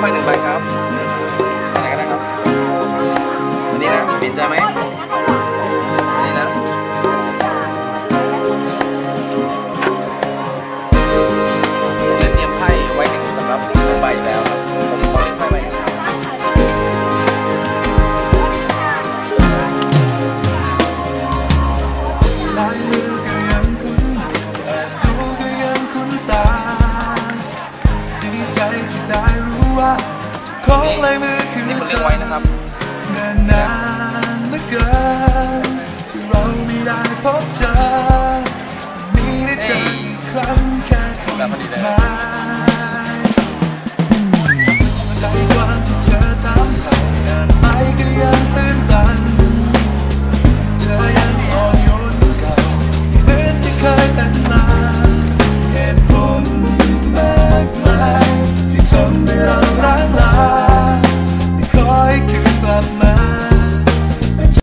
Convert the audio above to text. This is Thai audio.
ไฟหนึ่งใบครับอันไหนก็ได้ครับอันนี้นะเปลี่ยนใจไหมอันนี้นะเตรียมไพ่ไว้หนึ่งสำหรับหนึ่งใบแล้วครับผมขอเล่นไพ่ใบหนึ่งครับลายมือก็ยังคุ้นอ่านดูก็ยังคุ้นตาดีใจที่ได้ ว่าเจ้าของลายมือคือนี่คุณเธเลือกอไว้นะครับเนิ่นนานเหลือเกินที่เราไม่ได้พบเจอมีได้เจออีกครั้งแค่คนแบบพอดีเลยมา my